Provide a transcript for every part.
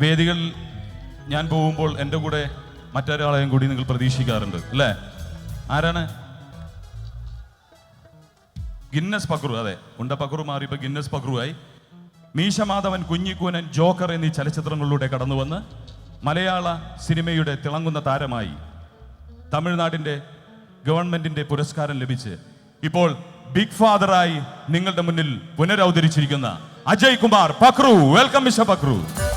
വേദികളിൽ ഞാൻ പോകുമ്പോൾ എന്റെ കൂടെ മറ്റൊരാളെയും കൂടി നിങ്ങൾ പ്രതീക്ഷിക്കാറുണ്ട് അല്ലേ? ആരാണ്? ഗിന്നസ് പക്രു അതെ ഉണ്ട പക്രു മാറി ഇപ്പൊ ഗിന്നസ് പക്രുവായി. മീശമാധവൻ കുഞ്ഞിക്കൂനൻ ജോക്കർ എന്നീ ചലച്ചിത്രങ്ങളിലൂടെ കടന്നു വന്ന് മലയാള സിനിമയുടെ തിളങ്ങുന്ന താരമായി തമിഴ്നാടിന്റെ ഗവൺമെന്റിന്റെ പുരസ്കാരം ലഭിച്ച് ഇപ്പോൾ ബിഗ് ഫാദറായി നിങ്ങളുടെ മുന്നിൽ പുനരവതരിച്ചിരിക്കുന്ന Ajay Kumar Pakru. Welcome mister Pakru.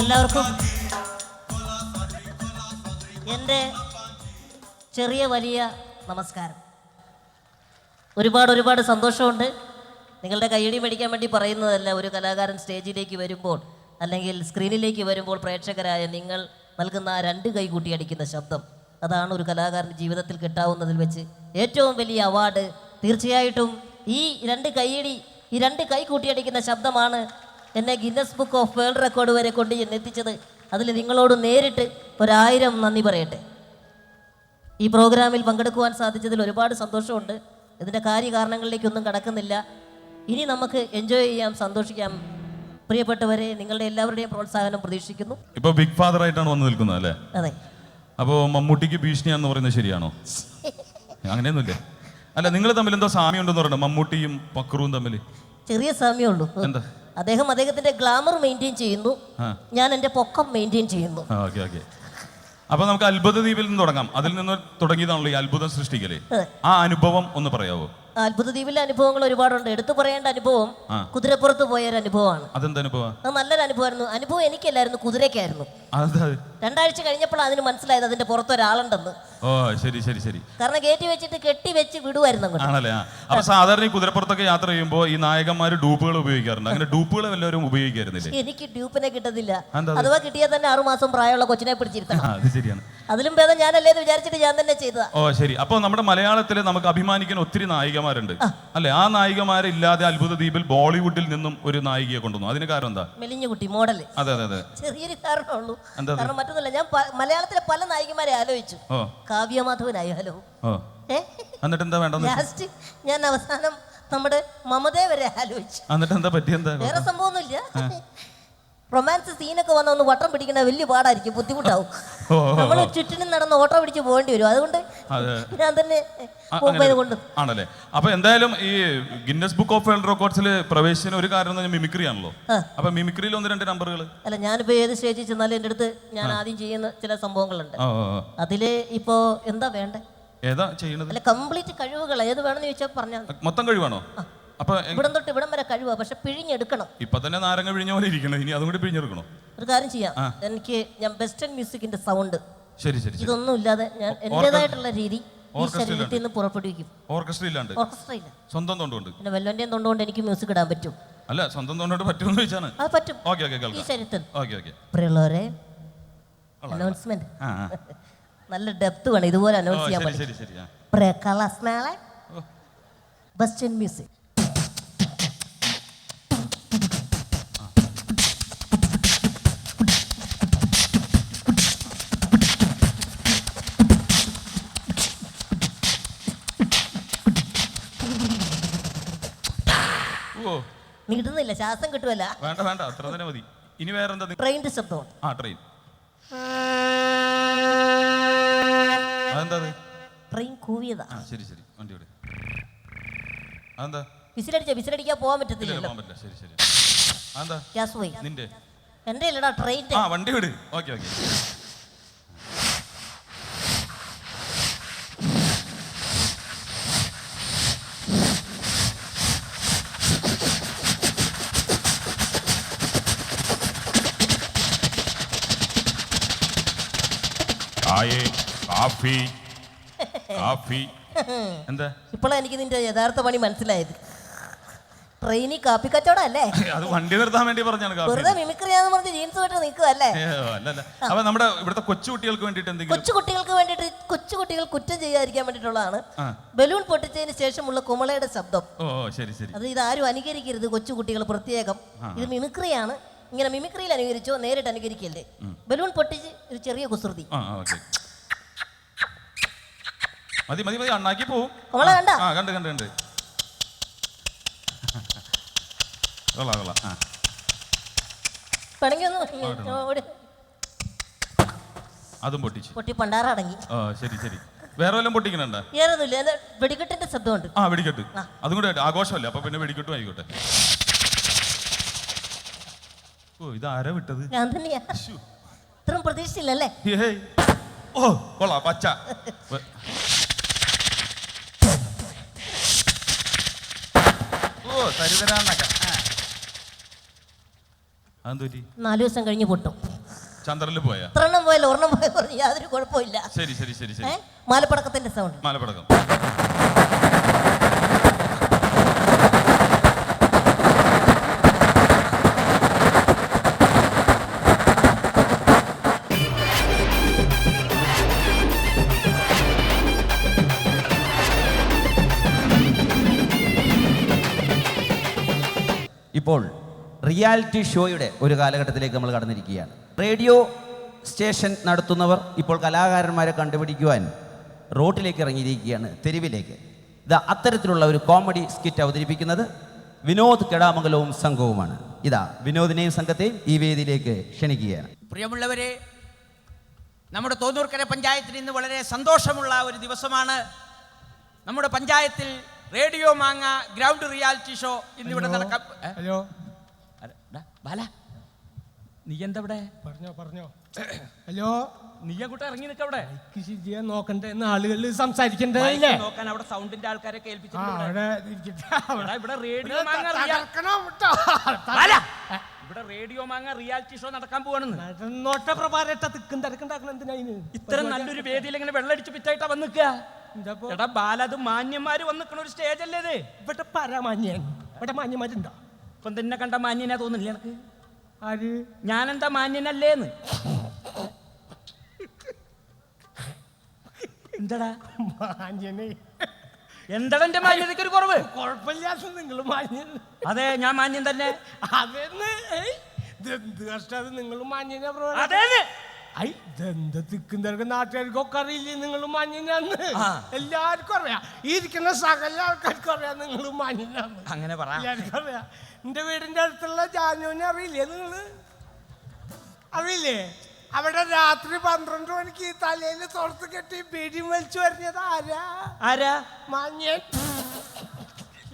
എല്ലാവർക്കും എന്റെ ചെറിയ വലിയ നമസ്കാരം. ഒരുപാട് ഒരുപാട് സന്തോഷമുണ്ട്. നിങ്ങളുടെ കൈയടി മേടിക്കാൻ വേണ്ടി പറയുന്നതല്ല ഒരു കലാകാരൻ സ്റ്റേജിലേക്ക് വരുമ്പോൾ അല്ലെങ്കിൽ സ്ക്രീനിലേക്ക് വരുമ്പോൾ പ്രേക്ഷകരായ നിങ്ങൾ നൽകുന്ന ആ രണ്ട് കൈ കൂട്ടിയടിക്കുന്ന ശബ്ദം അതാണ് ഒരു കലാകാരന്റെ ജീവിതത്തിൽ കിട്ടാവുന്നതിൽ വെച്ച് ഏറ്റവും വലിയ അവാർഡ്. തീർച്ചയായിട്ടും ഈ രണ്ട് കൈയടി ഈ രണ്ട് കൈ കൂട്ടിയടിക്കുന്ന ശബ്ദമാണ് എന്നെ Guinness book of world record വരെ കൊണ്ട് ചെന്ന് എത്തിച്ചത്. അതിൽ നിങ്ങളോട് നേരിട്ട് ഒരായിരം നന്ദി പറയട്ടെ. ഈ പ്രോഗ്രാമിൽ പങ്കെടുക്കുവാൻ സാധിച്ചതിൽ ഒരുപാട് സന്തോഷമുണ്ട്. ഇതിന്റെ കാര്യകാരണങ്ങളിലേക്കൊന്നും കടക്കുന്നില്ല. ഇനി നമുക്ക് എൻജോയ് ചെയ്യാം സന്തോഷിക്കാം. പ്രിയപ്പെട്ടവരെ നിങ്ങളുടെ എല്ലാവരുടെയും പ്രോത്സാഹനം പ്രതീക്ഷിക്കുന്നു. ഇപ്പൊ ബിഗ് ഫാദർ ആയിട്ടാണ് വന്ന് നിൽക്കുന്നത് അല്ലേ? അതെ. അപ്പോ മമ്മൂട്ടിക്ക് ഭീഷണിയാന്ന് പറയുന്നത് ശരിയാണോ? അങ്ങനെയൊന്നുമില്ല? അല്ല നിങ്ങൾ തമ്മിൽ എന്തോ സാമ്യം ഉണ്ടെന്ന് പറയുന്നത് മമ്മൂട്ടിയും പക്രുവും തമ്മിൽ. ചെറിയ സാമ്യമുള്ളൂ. എന്താ? അദ്ദേഹം അദ്ദേഹത്തിന്റെ ഗ്ലാമർ മെയിന്റെയിൻ ചെയ്യുന്നു. ഞാൻ എന്റെ പൊക്കം മെയിന്റെയിൻ ചെയ്യുന്നു. ഓക്കെ ഓക്കെ അപ്പൊ നമുക്ക് അത്ഭുത ദ്വീപിൽ നിന്ന് തുടങ്ങാം. അതിൽ നിന്ന് തുടങ്ങിയതാണല്ലോ ഈ അത്ഭുതം സൃഷ്ടിക്കലേ. ആ അനുഭവം ഒന്ന് പറയാവോ? അത്ഭുത ദ്വീപിലെ അനുഭവങ്ങൾ ഒരുപാടുണ്ട്. എടുത്തു പറയേണ്ട അനുഭവം കുതിരപ്പുറത്ത് പോയ ഒരു അനുഭവമാണ്. അത് നല്ലൊരു അനുഭവമായിരുന്നു. അനുഭവം എനിക്കല്ലായിരുന്നു കുതിരക്കായിരുന്നു? രണ്ടാഴ്ച കഴിഞ്ഞപ്പോഴാണ് അതിന് മനസ്സിലായത് അതിന്റെ പുറത്ത് ഒരാളുണ്ടെന്ന്. ഓ ശരി ശരി ശരി. കാരണം കയറ്റി വെച്ചിട്ട് കെട്ടി വെച്ച് വിടുവായിരുന്നു അങ്ങോട്ട്. ആണല്ലേ? ആ അപ്പൊ സാധാരണ ഈ കുതിരപ്പുറത്തൊക്കെ യാത്ര ചെയ്യുമ്പോൾ ഈ നായകന്മാർ ഡൂപ്പുകൾ ഉപയോഗിക്കാറുണ്ട്. അങ്ങനെ ഡൂപ്പുകൾ എല്ലാവരും ഉപയോഗിക്കാറുണ്ട് എനിക്ക് ഡ്യൂപ്പിനെ കിട്ടത്തില്ല. അത്? അഥവാ കിട്ടിയാൽ തന്നെ ആറുമാസം പ്രായമുള്ള കൊച്ചിനെ പിടിച്ചിരുത്തണം. ആ, അത് ശരിയാണ്. അതിലും ഭേദം ഞാനല്ലേ എന്ന് വിചാരിച്ചിട്ട് ഞാൻ തന്നെ ചെയ്തതാ. ഓ ശരി. അപ്പൊ നമ്മുടെ മലയാളത്തിൽ നമുക്ക് അഭിമാനിക്കാൻ ഒത്തിരി നായികമാരുണ്ട്. അല്ലെ? ആ നായികമാരില്ലാതെ അത്ഭുത ദ്വീപിൽ ബോളിവുഡിൽ നിന്നും ഒരു നായികയെ കൊണ്ടുവന്നു. അതിന് കാരണം എന്താ? മെലിഞ്ഞു കുട്ടി മോഡൽ. അതെ അതെ അതെ. ചെറിയൊരു കാരണമുള്ളൂ എന്താ അത്? കാരണം മറ്റൊന്നുമില്ല ഞാൻ പ- മലയാളത്തിലെ പല നായികമാരെ ആലോചിച്ചു. ഓ. കാവ്യമാധവനായി ഹലോ എന്നിട്ട് എന്താ വേണ്ടെന്ന് ലാസ്റ്റ് ഞാൻ അവസാനം നമ്മുടെ മമതയെ വരെ ആലോചിച്ചു. എന്നിട്ട് എന്താ പറ്റിയെന്താ? വേറെ സംഭവമൊന്നുമില്ല. റൊമാൻസ് സീനൊക്കെ വന്ന ഒന്ന് വട്ടം പിടിക്കുന്ന വലിയ പാടായിരിക്കും ബുദ്ധിമുട്ടാവും. നമ്മൾ ചുറ്റിനും നടന്ന് ഓട്ടോ പിടിച്ച് പോകേണ്ടി വരും. അതുകൊണ്ട് അതെ. ഞാൻ തന്നെ ആണല്ലേ? അപ്പൊ എന്തായാലും ഈ ഗിന്നസ് ബുക്ക് ഓഫ് വേൾഡ് റെക്കോർഡ്സിൽ പ്രവേശിച്ചതിന് ഒരു കാരണം എന്ന് മിമിക്രി ആണല്ലോ. അപ്പൊ മിമിക്രിയിൽ ഒന്ന് രണ്ട് നമ്പറുകൾ അല്ല ഞാനിപ്പോ ഏത് സ്റ്റേജിൽ ചെന്നാലും എന്റെ അടുത്ത് ഞാൻ ആദ്യം ചെയ്യുന്ന ചില സംഭവങ്ങളുണ്ട്. അതിൽ ഇപ്പോ എന്താ വേണ്ടേ? ഏതാ ചെയ്യണത്? അല്ല കംപ്ലീറ്റ് കഴിവുകൾ ഏത് വേണമെന്ന് ചോദിച്ചാൽ പറഞ്ഞാൽ മതി. മൊത്തം കഴിവാണോ? അപ്പൊ ഇവിടം തൊട്ട് ഇവിടം വരെ കഴിവാ പക്ഷെ പിഴിഞ്ഞെടുക്കണം. ഇപ്പൊ തന്നെ നാരങ്ങ പിഴിഞ്ഞ പോലെ ഇരിക്കണം. ഇനി അതും കൂടി പിഴിഞ്ഞെടുക്കണോ? ഒരു കാര്യം ചെയ്യാം. എനിക്ക് ഞാൻ വെസ്റ്റേൺ മ്യൂസിക്കിന്റെ സൗണ്ട് ശരി ശരി ഇതൊന്നും ഇല്ലാതെ ഞാൻ എന്റേതായിട്ടുള്ള രീതി ഈ ശരീരത്തിൽ നിന്ന് പുറപ്പെടുവിക്കും. ഓർക്കസ്ട്ര ഇല്ലാണ്ട് ഓർക്കസ്ട്ര ഇല്ല സ്വന്തം പിന്നെ തൊണ്ടുകൊണ്ട് എനിക്ക് മ്യൂസിക് ഇടാൻ പറ്റും. അല്ല സ്വന്തം തൊണ്ടോട്ട് പറ്റുമെന്ന് ചോദിച്ചാണ്. അത് പറ്റും. ഓക്കെ ഓക്കെ ഈ കേൾക്കാം ശരീരത്തിൽ. Okay okay. പ്രിയമുള്ളവരെ അനൗൺസ്മെന്റ്. നല്ല ഡെപ്ത് വേണം. ഇതുപോലെ അനൗൺസ് ചെയ്യാൻ പറ്റും. Western music. നീട്ടുന്നില്ല ശ്വാസം കിട്ടുമല്ല വേണ്ട വേണ്ട അത്ര തന്നെ മതി. ഇനി വേറെ എന്താ ട്രെയിനിന്റെ ശബ്ദം. ആ ട്രെയിൻ. അതെന്താ അത്? ട്രെയിൻ കൂവിയതാ. ആ ശരി ശരി. വണ്ടി വിട് അതെന്താ? വിസിലടിച്ച വിസിലടിക്കാൻ പോകാൻ ഇല്ല പറ്റത്തില്ലല്ലോ പോകാൻ പറ്റില്ല. ശരി ശരി. അതെന്താ? ഗ്യാസ് പോയി. നിന്റെ. എന്റെ ഇല്ലടാ ട്രെയിൻ ആ വണ്ടി വിട്. Okay okay. ചായേ coffee coffee. എന്താ? ഇപ്പോഴാണ് എനിക്ക് നിന്റെ യഥാർത്ഥ പണി മനസ്സിലായത്. ട്രെയിനിൽ കാപ്പി കച്ചവടം അല്ലേ അത് വണ്ടി നിർത്താൻ വേണ്ടി പറഞ്ഞാണ് വെറുതെ മിമിക്രിയാന്ന് പറഞ്ഞ് ജീൻസ് വിട്ട് അല്ല അപ്പൊ നമ്മുടെ ഇവിടുത്തെ കൊച്ചു കുട്ടികൾക്ക് വേണ്ടിയിട്ട് എന്തെങ്കിലും കൊച്ചു കുട്ടികൾക്ക് വേണ്ടിയിട്ട് കൊച്ചു കുട്ടികൾ കുറ്റം ചെയ്യാതിരിക്കാൻ വേണ്ടിയിട്ടുള്ളതാണ്. ബലൂൺ പൊട്ടിച്ചതിന് ശേഷമുള്ള കുമളയുടെ ശബ്ദം. ഓ ഓ, ശരി ശരി. അത് ഇതാരും അനുകരിക്കരുത് കൊച്ചുകുട്ടികൾ പ്രത്യേകം. ഇത് മിമിക്രിയാണ്. ഇങ്ങനെ മിമിക്രിയിൽ അനുകരിച്ചോ നേരിട്ട് അനുകരിക്കല്ലേ? ബലൂൺ പൊട്ടിച്ച് ഒരു ചെറിയ കുസൃതി. മതി മതി മതി അണ്ണാക്കി പോവും. ആ കണ്ട്? കണ്ട് കണ്ട് കൊള്ളാം കൊള്ളാം. ആ. അതും പൊട്ടിച്ചു. പൊട്ടി പണ്ടാറടങ്ങി ആ ശരി ശരി. വേറെ വല്ലതും പൊട്ടിക്കണണ്ട? ഏതൊന്നുമില്ല വെടിക്കെട്ടിന്റെ ശബ്ദമുണ്ട്. ആ വെടിക്കെട്ട്. അതും കൂടെ. ആഘോഷമല്ലേ? അപ്പൊ പിന്നെ വെടിക്കെട്ടും ആയിക്കോട്ടെ. ഓ ഇത് ആരാ വിട്ടത്? ഞാൻ തന്നെയാ. ഇത്രയും. ഓ കൊള്ളാം പച്ച. വെ- ഓ തരുതരാന്നൊക്കെ നാലു ദിവസം കഴിഞ്ഞ് പൊട്ടും. ചന്ദ്രനിൽ പോയാ? എത്ര എണ്ണം പോയാലും? ഒരെണ്ണം പോയാൽ യാതൊരു കുഴപ്പമില്ല ശരി ശരി ശരി ഏ? ശരി മാലപ്പടക്കത്തിന്റെ സൗണ്ട് മാലപ്പടക്കം. റിയാലിറ്റി ഷോയുടെ ഒരു കാലഘട്ടത്തിലേക്ക് നമ്മൾ കടന്നിരിക്കുകയാണ്. റേഡിയോ സ്റ്റേഷൻ നടത്തുന്നവർ ഇപ്പോൾ കലാകാരന്മാരെ കണ്ടുപിടിക്കുവാൻ റോട്ടിലേക്ക് ഇറങ്ങിയിരിക്കുകയാണ് തെരുവിലേക്ക്. ഇതാ അത്തരത്തിലുള്ള ഒരു കോമഡി സ്കിറ്റ് അവതരിപ്പിക്കുന്നത് വിനോദ് കെടാമംഗലവും സംഘവുമാണ്. ഇതാ വിനോദിനെയും സംഘത്തെയും ഈ വേദിയിലേക്ക് ക്ഷണിക്കുകയാണ്. പ്രിയമുള്ളവരെ നമ്മുടെ തോന്നൂർക്കര പഞ്ചായത്തിൽ ഇന്ന് വളരെ സന്തോഷമുള്ള ഒരു ദിവസമാണ്. നമ്മുടെ പഞ്ചായത്തിൽ റേഡിയോ മാങ്ങ ഗ്രൗണ്ട് റിയാലിറ്റി ഷോ ഇന്നിവിടെ നടക്കാം? ഹലോ ബാല നീ എന്താ ഇവിടെ പറഞ്ഞോ പറഞ്ഞോ. ഹലോ? നീ അങ്ങോട്ട് ഇറങ്ങി നിൽക്കവിടെ ശരിയാ നോക്കണ്ടേ? എന്ന് ആളുകൾ സംസാരിക്കണ്ടല്ലേ നോക്കാൻ അവിടെ സൗണ്ടിന്റെ ആൾക്കാരെ ഇവിടെ. റേഡിയോ ഇവിടെ റേഡിയോ മാങ്ങ റിയാലിറ്റി ഷോ നടക്കാൻ പോവാണെന്ന്. നടന്നോട്ടെ പ്രഭാരട്ട തിക്കും തിരക്കുണ്ടാക്കണം എന്തിനാ ഇതിന്? ഇത്ര നല്ലൊരു വേദിയിൽ ഇങ്ങനെ വെള്ളടിച്ച് പിറ്റായിട്ടാ വന്ന് നിൽക്കുക? എടാ ബാല അത് മാന്യന്മാര് വന്ന് നിൽക്കണ ഒരു സ്റ്റേജ് അല്ലേ ഇത്. ഇവിടെ പരമാന്യൻ ഇവിടെ മാന്യന്മാരുണ്ടോ? ഇപ്പം തന്നെ കണ്ട മാന്യനാ തോന്നില്ല എനിക്ക് ആര്? ഞാനെന്താ മാന്യനല്ലേന്ന്? എന്താടാ? മാന്യനെ. എന്താ എന്റെ മാന്യതയ്ക്ക് ഒരു കുറവ്? കുഴപ്പമില്ലാത്ത നിങ്ങൾ മാന്യൻ. അതെ ഞാൻ മാന്യൻ തന്നെ. അതെന്ന്? ഇതെന്ത് കഷ്ടത് നിങ്ങൾ മാന്യനെ പ്രഭാര ഐ ഇതെന്ത് തിക്കും തിരക്കും നാട്ടുകാർക്കൊക്കെ അറിയില്ലേ നിങ്ങൾ മാന്യനാന്ന്? എല്ലാവർക്കും അറിയാം. ഈ ഇരിക്കുന്ന സകല ആൾക്കാർക്കും അറിയാം നിങ്ങൾ മാന്യനാന്ന്. അങ്ങനെ പറയാം എല്ലാവർക്കും അറിയാം. എന്റെ വീടിന്റെ അടുത്തുള്ള ജാനുവിനെ അറിയില്ലേ നിങ്ങൾ അറിയില്ലേ? അവിടെ രാത്രി പന്ത്രണ്ട് മണിക്ക് ഈ തലയിൽ തുറത്ത് കെട്ടി ബീഡി വലിച്ചു വരുന്നത് ആരാ? ആരാ? മഞ്ഞൻ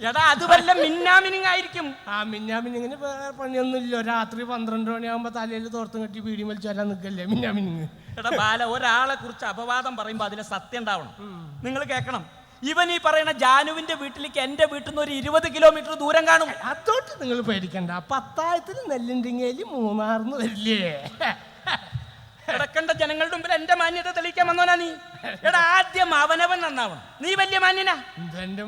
എടാ അത് വല്ല മിന്നാമിനിങ് ആയിരിക്കും ആ മിന്നാമിനിങ്ങിന് വേറെ പണിയൊന്നുമില്ലോ. രാത്രി പന്ത്രണ്ട് മണിയാകുമ്പോ തലയിൽ തോർത്തും കെട്ടി പീടി വലിച്ചു വരാൻ നിൽക്കല്ലേ മിന്നാമിനിങ് എടാ ബാല ഒരാളെ കുറിച്ച് അപവാദം പറയുമ്പോ അതിലെ സത്യം ഉണ്ടാവണം നിങ്ങൾ കേൾക്കണം ഇവൻ ഈ പറയുന്ന ജാനുവിന്റെ വീട്ടിലേക്ക് എന്റെ വീട്ടിൽ നിന്ന് ഒരു ഇരുപത് കിലോമീറ്റർ ദൂരം കാണും. അതോട്ട് നിങ്ങൾ പേടിക്കണ്ട. പത്തായത്തിൽ നെല്ലിണ്ടിങ്ങേലി മൂന്നാർന്ന് വരില്ലേ? കിടക്കേണ്ട ജനങ്ങളുടെ മുമ്പിൽ എന്റെ മാന്യത തെളിയിക്കാൻ വന്നോനാ നീ. എടാ ആദ്യം അവനവൻ നന്നാവണം. നീ വലിയ മാന്യനാ. എന്റെ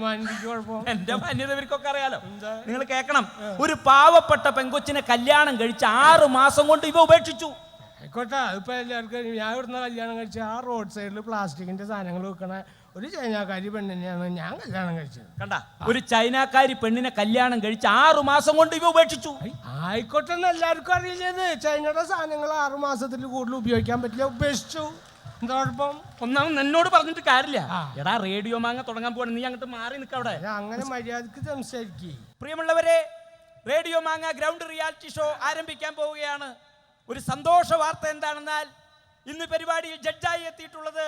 എന്റെ മാന്യത ഇവർക്കൊക്കെ അറിയാലോ. നിങ്ങൾ കേൾക്കണം. ഒരു പാവപ്പെട്ട പെങ്കൊച്ചിനെ കല്യാണം കഴിച്ച് ആറ് മാസം കൊണ്ട് ഇവ ഉപേക്ഷിച്ചു. ആയിക്കോട്ടെ അതിപ്പോ എല്ലാവർക്കും ഞാൻ ഇവിടുന്ന് കല്യാണം കഴിച്ച് ആ റോഡ് സൈഡിൽ പ്ലാസ്റ്റിക്കിന്റെ സാധനങ്ങൾ വെക്കണ ഒരു ചൈനക്കാരി പെണ്ണിനെയാണ് ഞാൻ കല്യാണം കഴിച്ചത്. കണ്ട ഒരു ചൈനക്കാരി പെണ്ണിനെ കല്യാണം കഴിച്ച് ആറു മാസം കൊണ്ട് ഇവ ഉപേക്ഷിച്ചു. ആയിക്കോട്ടെ എന്ന് എല്ലാവർക്കും അറിയില്ലത്. ചൈനയുടെ സാധനങ്ങൾ ആറു മാസത്തിൽ കൂടുതൽ ഉപയോഗിക്കാൻ പറ്റില്ല ഉപേക്ഷിച്ചു. എന്താ കുഴപ്പം? ഒന്നാമത് നിന്നോട് പറഞ്ഞിട്ട് കാര്യമില്ല. എടാ റേഡിയോ മാങ്ങ തുടങ്ങാൻ പോകണം നീ അങ്ങോട്ട് മാറി നിൽക്ക അവിടെ. അങ്ങനെ മര്യാദയ്ക്ക് സംസാരിക്കും. പ്രിയമുള്ളവരെ റേഡിയോ മാങ്ങ ഗ്രൗണ്ട് റിയാലിറ്റി ഷോ ആരംഭിക്കാൻ പോവുകയാണ്. ഒരു സന്തോഷ വാർത്ത എന്താണെന്നാൽ ഇന്ന് പരിപാടിയിൽ ജഡ്ജായി എത്തിയിട്ടുള്ളത്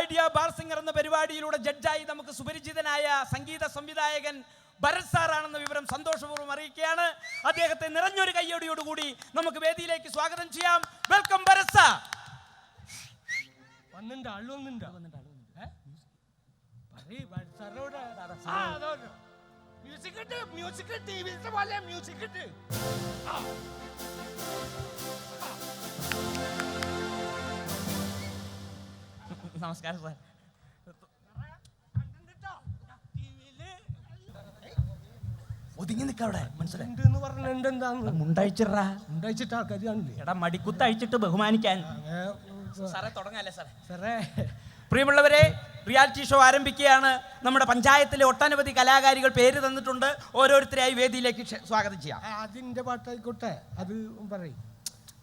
ഐഡിയ ബാർ സിംഗർ എന്ന പരിപാടിയിലൂടെ ജഡ്ജായി നമുക്ക് സുപരിചിതനായ സംഗീത സംവിധായകൻ ഭരത് സാറാണെന്ന വിവരം സന്തോഷപൂർവം അറിയിക്കുകയാണ്. അദ്ദേഹത്തെ നിറഞ്ഞൊരു കയ്യോടിയോടുകൂടി നമുക്ക് വേദിയിലേക്ക് സ്വാഗതം ചെയ്യാം. Welcome Bharat sir. ആൾ. മ്യൂസിക് മ്യൂസിക് ടി വിയിലത്തെ പോലെ മ്യൂസിക് ഇട്ട്. ആ. നമസ്കാരം സാർ ഒതുങ്ങി നിൽക്കവിടെ മനസ്സിലായി ആൾക്കാർ കാണില്ലേ എടാ മടിക്കുത്ത് അഴിച്ചിട്ട് ബഹുമാനിക്കാൻ സാറേ തുടങ്ങാല്ലേ സാറേ സാറേ പ്രിയമുള്ളവരെ റിയാലിറ്റി ഷോ ആരംഭിക്കുകയാണ്. നമ്മുടെ പഞ്ചായത്തിലെ ഒട്ടനവധി കലാകാരികൾ പേര് തന്നിട്ടുണ്ട്. ഓരോരുത്തരെയായി വേദിയിലേക്ക് സ്വാഗതം ചെയ്യാം. അതിന്റെ പാട്ടായിക്കോട്ടെ. അത് പറയും.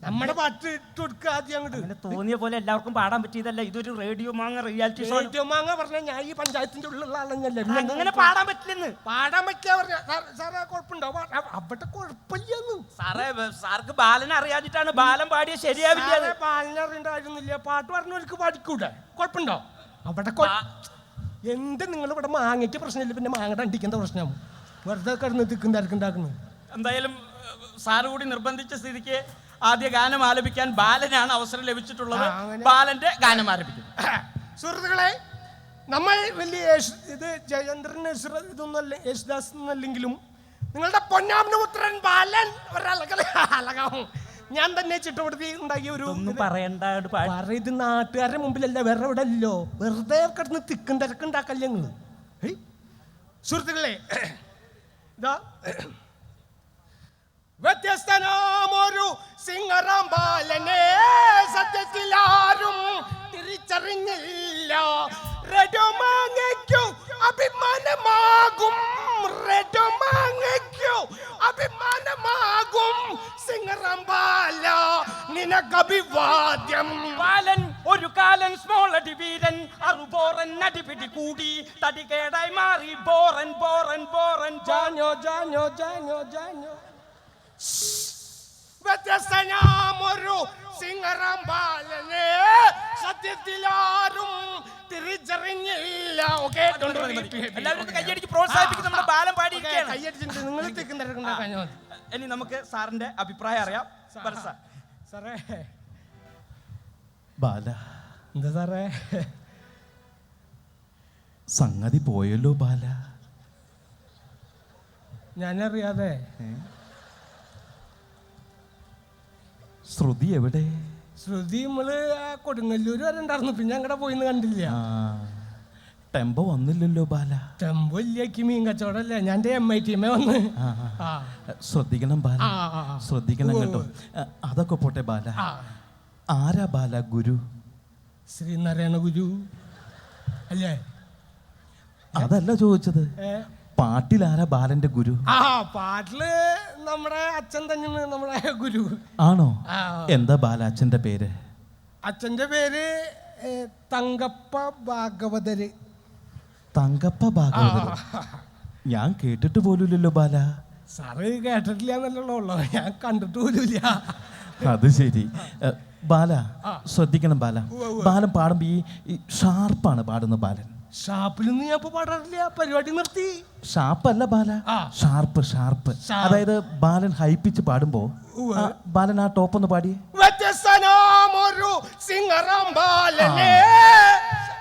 നമ്മുടെ പാട്ട് ഇട്ട് കൊടുക്കുക ആദ്യം അങ്ങോട്ട് അങ്ങനെ തോന്നിയ പോലെ എല്ലാവർക്കും പാടാൻ പറ്റിയതല്ല. ഇതൊരു റേഡിയോ മാങ്ങ റിയാലിറ്റി ഷോ റേഡിയോ മാങ്ങ പറഞ്ഞ ഞാൻ ഈ പഞ്ചായത്തിന്റെ ഉള്ളിലുള്ള ആളെന്നല്ലേ അങ്ങനെ പാടാൻ പറ്റില്ലെന്ന്. പാടാൻ പറ്റിയ പറഞ്ഞ സാറേ കുഴപ്പമുണ്ടോ? പാ- അവിടെ കുഴപ്പമില്ലെന്ന്. സാറേ സാർക്ക് ബാലൻ അറിയാഞ്ഞിട്ടാണ് ബാലൻ പാടിയ ശരിയാവില്ല സാറേ അറിയണ്ടായിരുന്നില്ല പാട്ട് പറഞ്ഞവർക്ക് പഠിക്കൂടെ കുഴപ്പമുണ്ടോ? അവിടെ കൊ- എന്ത് നിങ്ങൾ ഇവിടെ മാങ്ങയ്ക്ക് പ്രശ്നമില്ല? പിന്നെ മാങ്ങയുടെ അണ്ടിക്കുന്ന പ്രശ്നം? വെറുതെ കിടന്ന് തിക്കും തിരക്കുണ്ടാക്കുന്നു. എന്തായാലും ഏഹ്, സാറ് കൂടി നിർബന്ധിച്ച സ്ഥിതിക്ക് ആദ്യ ഗാനം ആലപിക്കാൻ ബാലനാണ് അവസരം ലഭിച്ചിട്ടുള്ളത്. ബാലന്റെ ഗാനം ആലപിക്കും സുഹൃത്തുക്കളെ നമ്മൾ വലിയ ഇത് ജയചന്ദ്രനെ ഇതൊന്നല്ല യേശുദാസ് എന്നല്ലെങ്കിലും നിങ്ങളുടെ പൊന്നാമനപുത്രൻ ബാലൻ ഒരളകല അളകാവും ഞാൻ തന്നെ ചിട്ടപ്പെടുത്തി ഉണ്ടാക്കിയ ഒരു. പറയണ്ട ഇത് നാട്ടുകാരുടെ മുമ്പിലല്ല വേറെ ഇവിടെ അല്ലോ വെറുതെ കിടന്ന് തിക്കും തിരക്കുണ്ടാക്കല്ലേ നിങ്ങൾ. സുഹൃത്തുക്കളെ ഇതാ വ്യത്യസ്തനാമൊരു സിംഗറാം ബാലനെ സത്യത്തിൽ ആരും തിരിച്ചറിഞ്ഞില്ല റെഡോമാങ്ങയ്ക്കു അഭിമാനമാകും. റെഡോമാങ്ങയ്ക്കു അഭിമാനമാകും. സിംഗറാം ബാല നിനക്കഭിവാദ്യം. ബാലൻ ഒരു കാലൻ സ്മോൾ അടി വീരൻ അറുബോറൻ അടിപിടി കൂടി. തടികേടായി മാറി ബോറൻ ബോറൻ ബോറൻ ജാനോ ജാനോ ജാനോ ജാനോ. വ്യത്യസ്തനാമൊരു സിംഗറാം ബാലനെ സത്യത്തിലാരും തിരിച്ചറിഞ്ഞില്ല. ഓക്കെ എല്ലാവരും കൈയടിച്ച് പ്രോത്സാഹിപ്പിക്കും നമ്മുടെ പാടിയിരിക്കുകയാണ്. നിങ്ങൾ ഇനി നമുക്ക് സാറിന്റെ അഭിപ്രായം അറിയാം. സാറേ. ബാല. എന്താ സാറേ? സംഗതി പോയല്ലോ ബാല. ഞാനറിയാതെ ശ്രുതി എവിടെ? ശ്രുതി നമ്മൾ ആ കൊടുങ്ങല്ലൂർ വരെ ഉണ്ടായിരുന്നു. പിന്നെ അങ്ങടെ പോയിന്ന് കണ്ടില്ല. ടെമ്പോ വന്നില്ലല്ലോ ബാല. ടെമ്പോ ഇല്ലാക്കി മീൻ കച്ചവടല്ലേ. ഞാൻ എം ഐ വന്ന്. ആ, ആ. ആ. ശ്രദ്ധിക്കണം ബാല. ശ്രദ്ധിക്കണം കേട്ടോ. അതൊക്കെ പോട്ടെ ബാല. ആരാ ബാല? ഗുരു. ശ്രീനാരായണ ഗുരു. അല്ലേ? അതല്ല ചോദിച്ചത്. ആരാ ബാലന്റെ ഗുരു? ആ പാട്ടിൽ നമ്മുടെ അച്ഛൻ തന്നെയാണ് നമ്മുടെ ഗുരു. ആണോ? എന്താ ബാല അച്ഛന്റെ പേര്? അച്ഛന്റെ പേര് തങ്കപ്പ ഭാഗവതര്. തങ്കപ്പ ഭാഗവതർ ഞാൻ കേട്ടിട്ട് പോലുമില്ലല്ലോ ബാല. സാറ് കേട്ടിട്ടില്ല എന്നല്ലോ ഞാൻ കണ്ടിട്ട് പോലുമില്ല. അത് ശരി. ബാല ശ്രദ്ധിക്കണം ബാല. ബാലൻ പാടുമ്പോ ഈ ഈ ഷാർപ്പാണ് പാടുന്ന ബാലൻ. ഷാപ്പിലൊന്നും ഞാൻ ഇപ്പൊ പാടാറില്ല. പരിപാടി നിർത്തി. ഷാപ്പല്ല ബാല. Sharp sharp. അതായത് ബാലൻ ഹൈപ്പിച്ച് പാടുമ്പോ ബാലൻ ആ ടോപ്പ് ഒന്ന് പാടി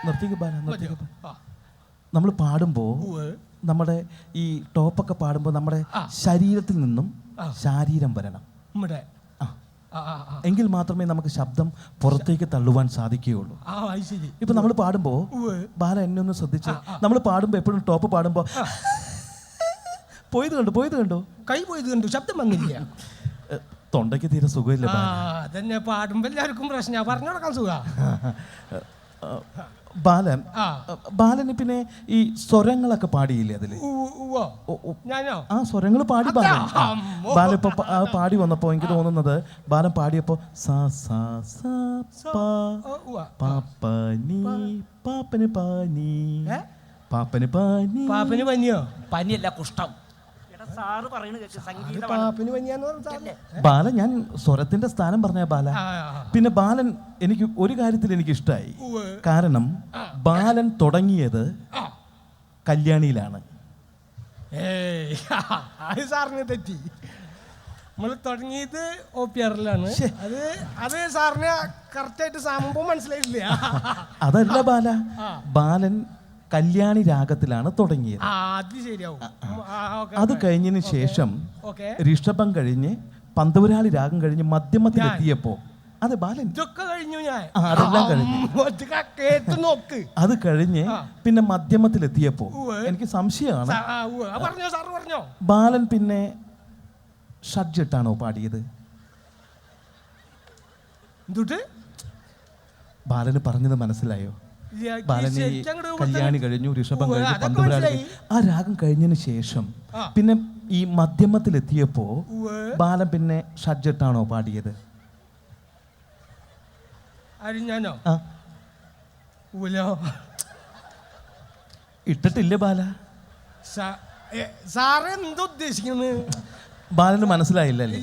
നിർത്തിക്ക് ബാല നിർത്തിക്ക്. നമ്മൾ പാടുമ്പോ നമ്മുടെ ഈ ടോപ്പൊക്കെ പാടുമ്പോൾ നമ്മുടെ ശരീരത്തിൽ നിന്നും. ശാരീരം വരണം. ആ. എങ്കിൽ മാത്രമേ നമുക്ക് ശബ്ദം പുറത്തേക്ക് തള്ളുവാൻ സാധിക്കുകയുള്ളൂ. ഇപ്പൊ നമ്മൾ പാടുമ്പോ ബാല എന്നെ ഒന്ന് ശ്രദ്ധിച്ച്. നമ്മൾ പാടുമ്പോ എപ്പോഴും ടോപ്പ് പാടുമ്പോ പോയത് കണ്ടു? പോയത് കണ്ടു? കൈ പോയത് കണ്ടു? ശബ്ദം വന്നില്ല. തൊണ്ടയ്ക്ക് തീരെ സുഖമില്ല അതന്നെ പാടുമ്പോ എല്ലാവർക്കും പ്രശ്ന. പറഞ്ഞു നടക്കാൻ സുഖ. ബാലൻ. ആ. ബാലന് പിന്നെ ഈ സ്വരങ്ങളൊക്കെ പാടിയില്ലേ അതിൽ? ആ സ്വരങ്ങൾ പാടി ബാലൻ. ബാലൻ ഇപ്പൊ പാടി വന്നപ്പോ എനിക്ക് തോന്നുന്നത് ബാലൻ പാടിയപ്പോ സാ സാ സാ പാ. പാപ്പനി പാപ്പന് പാനി? പാപ്പന് പാനി പാപ്പന് പനിയോ? പനിയല്ല കുഷ്ഠം. എടാ സാറ് പറയുന്നത് കേൾക്ക് സംഗീതമാണ് പാപ്പന് പനിയാന്ന് ബാലൻ. ഞാൻ സ്വരത്തിന്റെ സ്ഥാനം പറഞ്ഞ ബാല. പിന്നെ ബാലൻ എനിക്ക് ഒരു കാര്യത്തിൽ എനിക്ക് ഇഷ്ടമായി കാരണം ബാലൻ തുടങ്ങിയത്. കല്യാണിയിലാണ്. ഏയ് അത് സാറിന് തെറ്റി. നമ്മൾ തുടങ്ങിയത് ഒ പി ആറിലാണ്. അത് അത് സാറിന് കറക്റ്റായിട്ട് സംഭവം മനസ്സിലായിട്ടില്ല. അതല്ല ബാല. ബാലൻ കല്യാണി രാഗത്തിലാണ് തുടങ്ങിയത്. അത് ശരിയാവും. അത്. കഴിഞ്ഞതിന് ശേഷം ഋഷഭം കഴിഞ്ഞ് പന്തപുരാളി രാഗം കഴിഞ്ഞ് മധ്യമത്തിലെത്തിയപ്പോ അതെ ബാലൻ. ഇതൊക്കെ കഴിഞ്ഞു ഞാൻ. അതെല്ലാം കഴിഞ്ഞു. നോക്ക്. അത് കഴിഞ്ഞ് പിന്നെ മധ്യമത്തിലെത്തിയപ്പോ. എനിക്ക് സംശയമാണ്. ബാലൻ പിന്നെ ഷഡ്ജെട്ടാണോ പാടിയത്? ബാലന് പറഞ്ഞത് മനസ്സിലായോ? അങ്ങട് കല്യാണി കഴിഞ്ഞു ഋഷഭം കഴിഞ്ഞു പന്തുപുരാളി. ആ രാഗം കഴിഞ്ഞതിന് ശേഷം പിന്നെ ഈ മധ്യമത്തിലെത്തിയപ്പോ. ബാലൻ പിന്നെ ഷഡ്ജട്ടാണോ പാടിയത്? ഞാനോ ഇട്ടിട്ടില്ല ബാല. സാറ് എന്താ ഉദ്ദേശിക്കുന്നത് ബാലന് മനസ്സിലായില്ലല്ലേ?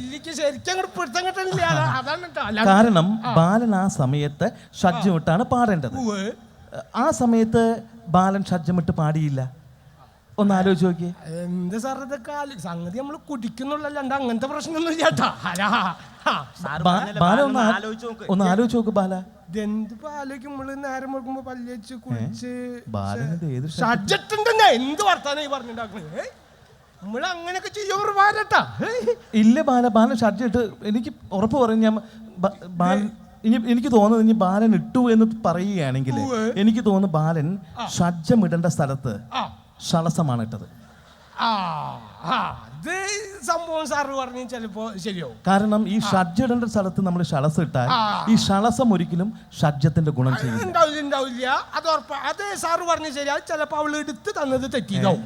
കാരണം ബാലൻ ആ സമയത്ത് ഷഡ്ജമിട്ടാണ് പാടേണ്ടത്. ആ സമയത്ത് ബാലൻ ഷഡ്ജമിട്ട് പാടിയില്ല. ഒന്ന് ആലോചിച്ച് നോക്കിയേ. എന്ത് സാർ ഇതൊക്കെ ആലോ- സംഗതി നമ്മൾ കുടിക്കുന്നുള്ളല്ലാണ്ട് അങ്ങനത്തെ പ്രശ്നമൊന്നും അലാ. ബാല ഒന്ന് ആ- ഒന്ന് ആലോചിച്ച് നോക്ക് ബാല. ഇതെന്ത് പാലേക്ക് നമ്മൾ നേരം വെക്കുമ്പോ പല്ലിച്ച് കുളിച്ച് ബാലനിത് ഏത് ഷഡ്ജ- ഷഡ്ജറ്റുണ്ടെന്നേ എന്ത് വർത്താനം ഈ പറഞ്ഞിട്ടുണ്ടാക്കണേ നമ്മൾ അങ്ങനെയൊക്കെ ചെയ്യുമ്പോൾ പാരട്ടാ ഇല്ല ബാല ബാലൻ ഷഡ്ജ് ഇട്ട് എനിക്ക് ഉറപ്പ് പറയും ഞാൻ ബാലൻ ഇനി എനിക്ക് തോന്നുന്നത് ഇനി ബാലൻ ഇട്ടു എന്ന് പറയുകയാണെങ്കിൽ എനിക്ക് തോന്നുന്നു ബാലൻ ഷഡ്ജം ഇടേണ്ട സ്ഥലത്ത് ഷളസമാണ് ഇട്ടത്. അത് സംഭവം സാറ് പറഞ്ഞു ചിലപ്പോ ശരിയാവും. കാരണം ഈ ഷഡ്ജ് ഇടേണ്ട സ്ഥലത്ത് നമ്മൾ ഷളസ് ഇട്ടാൽ ഈ ഷളസം ഒരിക്കലും ഷഡ്ജത്തിന്റെ ഗുണം ചെയ്യും ഉണ്ടാവില്ല ഉണ്ടാവില്ല. അത് ഉറപ്പാ അത് സാറ് പറഞ്ഞു ശരിയാ ചിലപ്പോ അവൾ എടുത്ത് തന്നത് തെറ്റിയതാവും.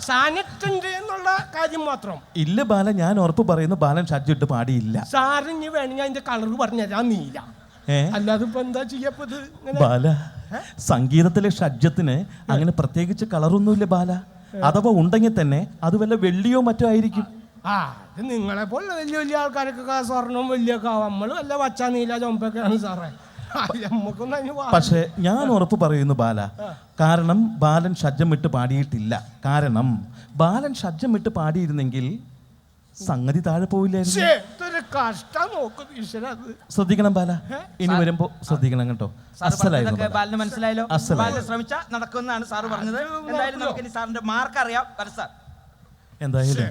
സാനറ്റുണ്ട് എന്നുള്ള കാര്യം മാത്രം. ഇല്ല ബാല ഞാൻ ഉറപ്പ് പറയുന്നു ബാലൻ ഷഡ്ജ് ഇട്ട് പാടിയില്ല. സാറിന് വേണമെങ്കിൽ അതിന്റെ കളർ പറഞ്ഞുതരാൻ നീല. ഏ? അല്ലാതെ ഇപ്പൊ എന്താ ചെയ്യപ്പത് ബാല സംഗീതത്തിലെ ഷഡ്ജത്തിന് അങ്ങനെ പ്രത്യേകിച്ച് കളറൊന്നുമില്ല ബാല. അഥവാ ഉണ്ടെങ്കിൽ തന്നെ അത് വല്ല വെള്ളിയോ മറ്റോ ആയിരിക്കും. ആ ഇത് നിങ്ങളെ പോലെ വലിയ വലിയ ആൾക്കാരൊക്കെ സ്വർണം വലിയ നമ്മൾ നമ്മൾ വല്ല വച്ചാ നീല ചുമപ്പൊക്കെയാണ് സാറേ. പക്ഷെ ഞാൻ ഉറപ്പ് പറയുന്നു ബാല. കാരണം ബാലൻ ഷജ്ജം ഇട്ട് പാടിയിട്ടില്ല. കാരണം ബാലൻ ഷജ്ജം ഇട്ട് പാടിയിരുന്നെങ്കിൽ സംഗതി താഴെ പോവില്ലായിരുന്നു. ശ്രദ്ധിക്കണം ബാല. ഇനി വരുമ്പോ ശ്രദ്ധിക്കണം കേട്ടോ. അസലായിരുന്നു മനസ്സിലായല്ലോ. ശ്രമിച്ച നടക്കുമെന്നാണ് സാറ് പറഞ്ഞത്. എന്തായാലും നമുക്ക് ഇനി സാറിന്റെ മാർക്ക് അറിയാം സാർ. എന്തായാലും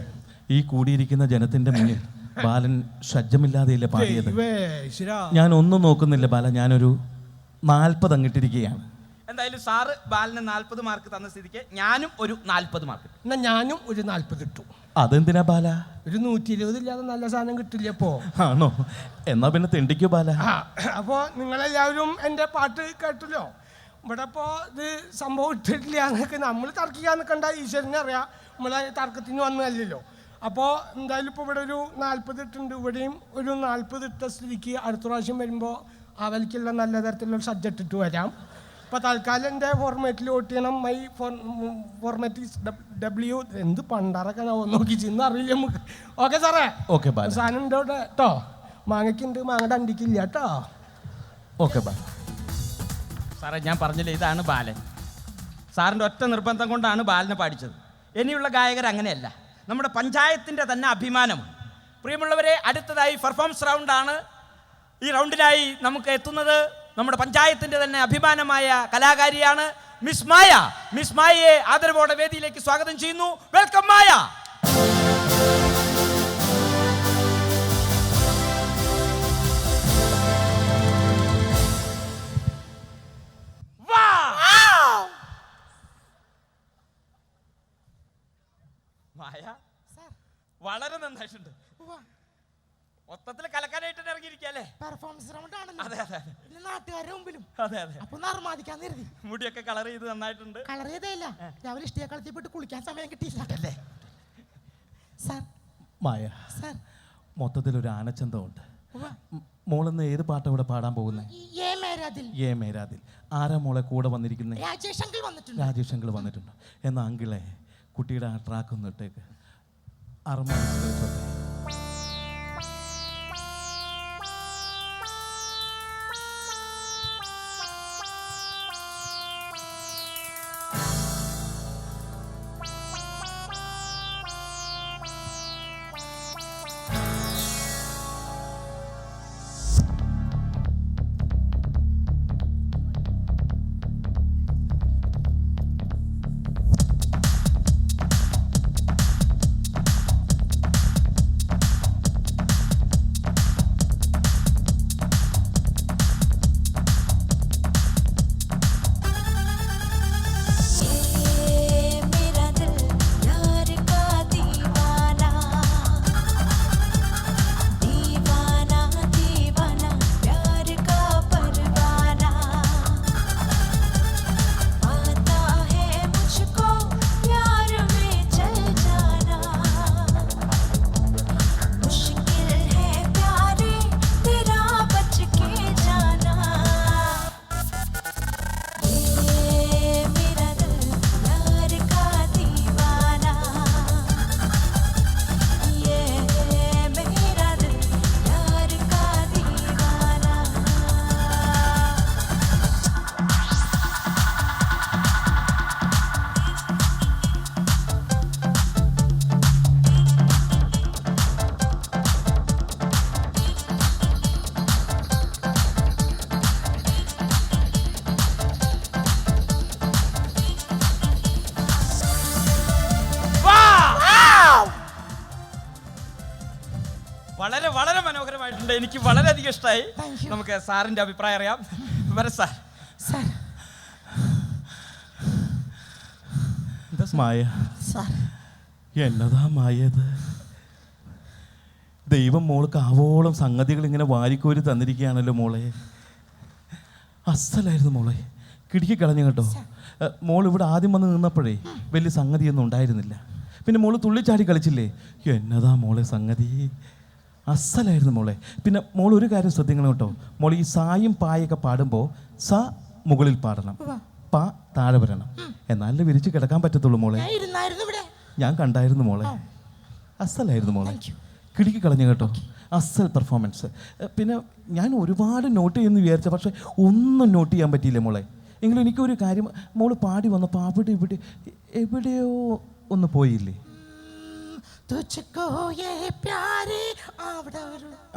ഈ കൂടിയിരിക്കുന്ന ജനത്തിന്റെ മുന്നിൽ ബാലൻ ഷജ്ജമില്ലാതെയല്ലേ പാടിയത്? ഞാൻ ഒന്നും നോക്കുന്നില്ല ബാല ഞാനൊരു നാൽപ്പത് അങ്ങിട്ടിരിക്കുകയാണ്. എന്തായാലും സാറ് ബാലിന് നാൽപ്പത് മാർക്ക് തന്ന സ്ഥിതിക്ക് ഞാനും ഒരു നാൽപ്പത് മാർക്ക് എന്നാ ഞാനും ഒരു നാൽപ്പത് ഇട്ടു. അതെന്തിനാ ബാല? ഒരു നൂറ്റി ഇരുപത് ഇല്ലാതെ നല്ല സാധനം കിട്ടില്ല ഇപ്പോ? ആണോ? എന്നാ പിന്നെ തെണ്ടിക്കോ ബാല. അപ്പോൾ അപ്പോ നിങ്ങളെല്ലാവരും എന്റെ പാട്ട് കേട്ടല്ലോ. ഇവിടെ ഇപ്പോൾ ഇത് സംഭവം ഇട്ടിട്ടില്ല എന്നൊക്കെ നമ്മൾ തർക്കിക്കാൻ നിൽക്കണ്ട. ഈശ്വരനെ അറിയാം. നമ്മളെ തർക്കത്തിന് വന്നതല്ലല്ലോ. അപ്പോൾ എന്തായാലും ഇപ്പോൾ ഇവിടെ ഒരു നാൽപ്പത് ഇട്ടുണ്ട് ഇവിടെയും ഒരു നാൽപ്പത് ഇട്ട സ്ഥിതിക്ക് അടുത്ത പ്രാവശ്യം വരുമ്പോൾ അവൽക്കുള്ള നല്ല തരത്തിലുള്ള സബ്ജക്റ്റ് ഇട്ട് വരാം. ഇപ്പോൾ തൽക്കാലം എന്റെ ഫോർമാറ്റിൽ വോട്ട് ചെയ്യണം. മൈ ഫോർമാറ്റ് ഡബ്ല്യു എന്ത് പണ്ടാറൊക്കെ നോക്കി ചെന്ന് അറിയില്ല നമുക്ക്. ഓക്കെ സാറേ ഓക്കെ സാധനം ഉണ്ട് കേട്ടോ മാങ്ങയ്ക്കുണ്ട്. മാങ്ങയുടെ അണ്ടിക്കില്ല കേട്ടോ ഓക്കെ ബാ സാറേ ഞാൻ പറഞ്ഞില്ലേ ഇതാണ് ബാലൻ. സാറിന്റെ ഒറ്റ നിർബന്ധം കൊണ്ടാണ് ബാലനെ പാടിച്ചത്. ഇനിയുള്ള ഗായകർ അങ്ങനെയല്ല. നമ്മുടെ പഞ്ചായത്തിന്റെ തന്നെ അഭിമാനം പ്രിയമുള്ളവരെ അടുത്തതായി പെർഫോമൻസ് റൗണ്ടാണ് ഈ റൗണ്ടിനായി നമുക്ക് എത്തുന്നത് നമ്മുടെ പഞ്ചായത്തിന്റെ തന്നെ അഭിമാനമായ കലാകാരിയാണ് മിസ് മായ. മിസ് മായയെ ആദരവോടെ വേദിയിലേക്ക് സ്വാഗതം ചെയ്യുന്നു. വെൽക്കം മായ മായ. വളരെ നന്നായിട്ടുണ്ട്. മൊത്തത്തിൽ കലക്കാനായിട്ട് ഇറങ്ങിയിരിക്കല്ലേ പെർഫോമൻസ് റൗണ്ട് ആണല്ലോ. അതെ അതെ. പിന്നെ നാട്ടുകാരുടെ മുമ്പിലും. അതെ അതെ. അപ്പൊ നർമാദിക്കാൻ കരുതി. മുടിയൊക്കെ കളർ ചെയ്ത് നന്നായിട്ടുണ്ട്. കളർ ചെയ്തേയില്ല രാവിലെ ഇഷ്ടിയ കളത്തിൽ പോയിട്ട് കുളിക്കാൻ സമയം കിട്ടിയില്ല സാർ മായ സാർ മൊത്തത്തിലൊരു ആനച്ചന്തമുണ്ട്. മോളെന്ന് മോളിന്ന് ഏത് പാട്ടാ ഇവിടെ പാടാൻ പോകുന്നത്? ഏ മേരാതിൽ. ആരാ മോളെ കൂടെ വന്നിരിക്കുന്നത് രാജേഷ് അങ്കിൾ വന്നിട്ടുണ്ട്. രാജേഷ് അങ്കിൾ വന്നിട്ടുണ്ട്. എന്നാ അങ്കിളെ കുട്ടിയുടെ ആ ട്രാക്ക് ഒന്ന് ഇട്ടേക്ക്. അറുമണിച്ച് കളിച്ചോട്ടെ ചെയ്തിട്ടുണ്ട് എനിക്ക് വളരെയധികം ഇഷ്ടമായി നമുക്ക് സാറിന്റെ അഭിപ്രായം അറിയാം. വരെ സാർ. സാർ. മായ. സാർ. എന്നതാ മായത് ദൈവം മോൾക്ക് ആവോളം സംഗതികൾ ഇങ്ങനെ വാരിക്കോരി തന്നിരിക്കുകയാണല്ലോ മോളെ. അസലായിരുന്നു മോളെ. കിടുക്കി കളഞ്ഞു കേട്ടോ. മോൾ ഇവിടെ ആദ്യം വന്ന് നിന്നപ്പോഴേ വലിയ സംഗതിയൊന്നും ഉണ്ടായിരുന്നില്ല. പിന്നെ മോൾ തുള്ളിച്ചാടി കളിച്ചില്ലേ? എന്നതാ മോളെ സംഗതി? അസലായിരുന്നു മോളെ. പിന്നെ മോൾ ഒരു കാര്യം ശ്രദ്ധിക്കണം കേട്ടോ. മോൾ ഈ സായും പായൊക്കെ പാടുമ്പോൾ സ മുകളിൽ പാടണം പ താഴെ വരണം. എന്നാലേ വിരിച്ച് കിടക്കാൻ പറ്റത്തുള്ളൂ മോളെ. ഞാൻ കണ്ടായിരുന്നു മോളെ. അസലായിരുന്നു മോളെ. കിടുക്കി കളഞ്ഞു കേട്ടോ. അസൽ പെർഫോമൻസ് പിന്നെ ഞാൻ ഒരുപാട് നോട്ട് ചെയ്യുമെന്ന് വിചാരിച്ച പക്ഷെ ഒന്നും നോട്ട് ചെയ്യാൻ പറ്റിയില്ല മോളെ. എങ്കിലും എനിക്കൊരു കാര്യം മോൾ പാടി വന്നപ്പോൾ അവിടെ ഇവിടെ എവിടെയോ ഒന്ന് പോയില്ലേ? തുച്ഛക്കോയേ പ്യാരേ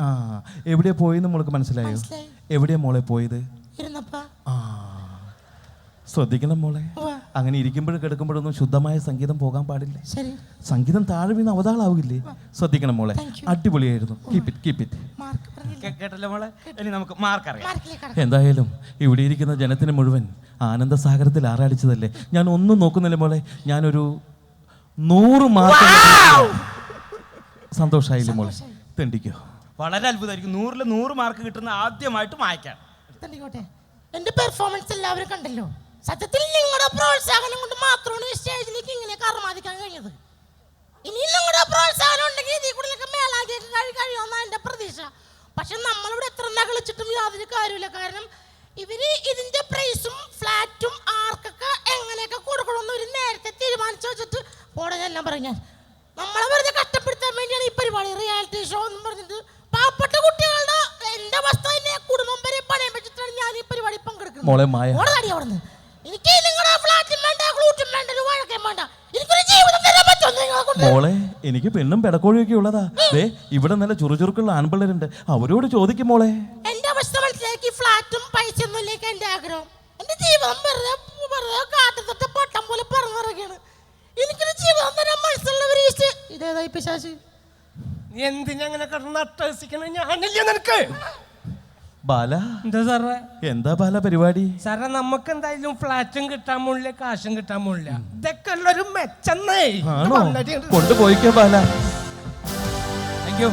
ആ എവിടെയാ പോയെന്ന് മോൾക്ക് മനസ്സിലായോ? മനസ്സിലായി. എവിടെയാ മോളെ പോയത്? ഇരുന്നപ്പ. ആ ശ്രദ്ധിക്കണം മോളെ. അങ്ങനെ ഇരിക്കുമ്പോഴും കിടക്കുമ്പോഴൊന്നും ശുദ്ധമായ സംഗീതം പോകാൻ പാടില്ല. ശരി. സംഗീതം താഴെ വീണ് അവതാളാവില്ലേ? ശ്രദ്ധിക്കണം മോളെ. അടിപൊളിയായിരുന്നു. കീപ് ഇറ്റ് കീപ് ഇറ്റ് കേട്ടല്ലോ മോളെ? ഇനി നമുക്ക് മാർക്ക് അറിയാം. എന്തായാലും ഇവിടെ ഇരിക്കുന്ന ജനത്തിന് മുഴുവൻ ആനന്ദസാഗരത്തിൽ ആറാടിച്ചതല്ലേ? ഞാൻ ഒന്നും നോക്കുന്നില്ല മോളെ. ഞാനൊരു നൂറ് മാർക്ക് സന്തോഷമായില്ലേ മോളെ? തെണ്ടിക്കോ വളരെ അത്ഭുതമായിരിക്കും. നൂറിൽ നൂറ് മാർക്ക് കിട്ടുന്ന ആദ്യമായിട്ട് മായ്ക്കാം. തണ്ടിക്കോട്ടെ എന്റെ പെർഫോമൻസ് എല്ലാവരും കണ്ടല്ലോ. സത്യത്തിൽ നിങ്ങളുടെ പ്രോത്സാഹനം കൊണ്ട് മാത്രമാണ് ഈ സ്റ്റേജിലേക്ക് ഇങ്ങനെ കർമാദിക്കാൻ കഴിഞ്ഞത്. ഇനി നിങ്ങളുടെ പ്രോത്സാഹനം ഉണ്ടെങ്കിൽ ഇതിൽ കൂടുതലൊക്കെ മേലാക്കിയൊക്കെ കഴി കഴിയുമെന്നാണ് എന്റെ പ്രതീക്ഷ. പക്ഷെ നമ്മളിവിടെ എത്ര നകളിച്ചിട്ടും യാതൊരു കാര്യമില്ല കാരണം ഇവർ ഇതിന്റെ പ്രൈസും ഫ്ലാറ്റും ആർക്കൊക്കെ എങ്ങനെയൊക്കെ കൊടുക്കണമെന്ന് ഒരു നേരത്തെ തീരുമാനിച്ചു വെച്ചിട്ട് പോടെ എല്ലാം പറയും ഞാൻ. നമ്മളെ വെറുതെ കഷ്ടപ്പെടുത്താൻ വേണ്ടിയാണ് ഈ പരിപാടി. റിയാലിറ്റി ഷോ എന്ന് പറഞ്ഞിട്ട് പാവപ്പെട്ട കുട്ടികളുടെ എന്റെ അവസ്ഥ തന്നെ കുടുംബം വരെ പണയം വെച്ചിട്ടാണ് ഞാൻ ഈ പരിപാടി പങ്കെടുക്കുന്നത്. മോളെ മായ. മോളെ തടി അവിടുന്ന്. എനിക്ക് നിങ്ങളുടെ ഫ്ലാറ്റും വേണ്ട ഗ്ലൂറ്റും വേണ്ട ഒരു വഴക്കേം വേണ്ട. എനിക്കൊരു ജീവിതം തരാൻ പറ്റുമോ നിങ്ങളെ കൊണ്ട്? മോളെ എനിക്ക് പെണ്ണും പെടക്കോഴിയൊക്കെ ഉള്ളതാ. ദേ ഇവിടെ നല്ല ചുറുചുറുക്കുള്ള ആൺപിള്ളേരുണ്ട്. അവരോട് ചോദിക്കും മോളെ. എന്റെ അവസ്ഥ മനസ്സിലാക്കി ഫ്ലാറ്റും പൈസ ഒന്നുമില്ലേക്ക് എന്റെ ആഗ്രഹം. എന്റെ ജീവിതം വെറുതെ വെറുതെ കാട്ടത്തൊട്ട് പട്ടം പോലെ പറന്നിറങ്ങാണ് എനിക്കൊരു ജീവിതം തരാൻ മനസ്സുള്ളവർ ഇതേതായി പിശാശ് നീ എന്തിനാ അങ്ങനെ കിടന്ന് അട്ടഹസിക്കണ ഞാനില്ല നിനക്ക്? ബാല. എന്താ സാറേ? എന്താ ബാല പരിപാടി? സാറേ നമുക്ക് എന്തായാലും ഫ്ലാറ്റും കിട്ടാൻ പോണില്ല കാശും കിട്ടാൻ പോണില്ല. ഇതൊക്കെ ഉള്ളൊരു മെച്ചന്നേ. കൊണ്ടുപോയിക്കോ ബാല. Thank you